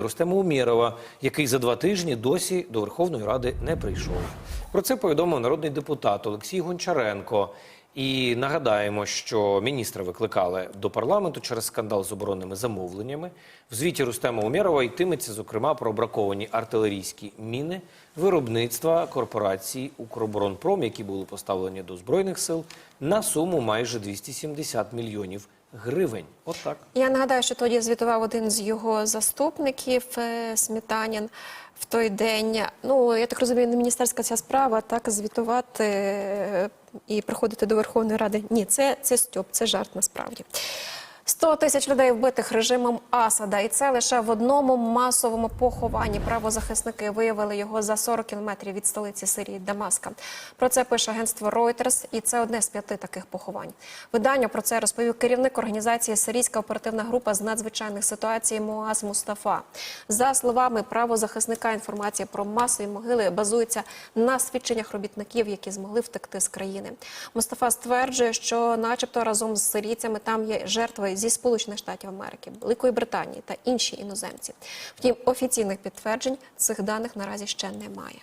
Рустема Умєрова, який за два тижні досі до Верховної Ради не прийшов. Про це повідомив народний депутат Олексій Гончаренко. І нагадаємо, що міністра викликали до парламенту через скандал з оборонними замовленнями. В звіті Рустема Умєрова йтиметься, зокрема, про браковані артилерійські міни виробництва корпорації «Укроборонпром», які були поставлені до збройних сил на суму майже 270 мільйонів гривень. От так. Я нагадаю, що тоді звітував один з його заступників е, Сметанін в той день. Ну я так розумію, не міністерська ця справа, так звітувати е, і приходити до Верховної Ради. Ні, це, це стьоп, це жарт насправді. 100 тисяч людей вбитих режимом Асада, і це лише в одному масовому похованні. Правозахисники виявили його за 40 кілометрів від столиці Сирії Дамаска. Про це пише агентство Reuters, і це одне з п'яти таких поховань. Видання про це розповів керівник організації Сирійська оперативна група з надзвичайних ситуацій Муаз Мустафа. За словами правозахисника, інформація про масові могили базується на свідченнях робітників, які змогли втекти з країни. Мустафа стверджує, що, начебто, разом з сирійцями там є жертви зі Сполучених Штатів Америки, Великої Британії та інші іноземці. Втім, офіційних підтверджень цих даних наразі ще немає.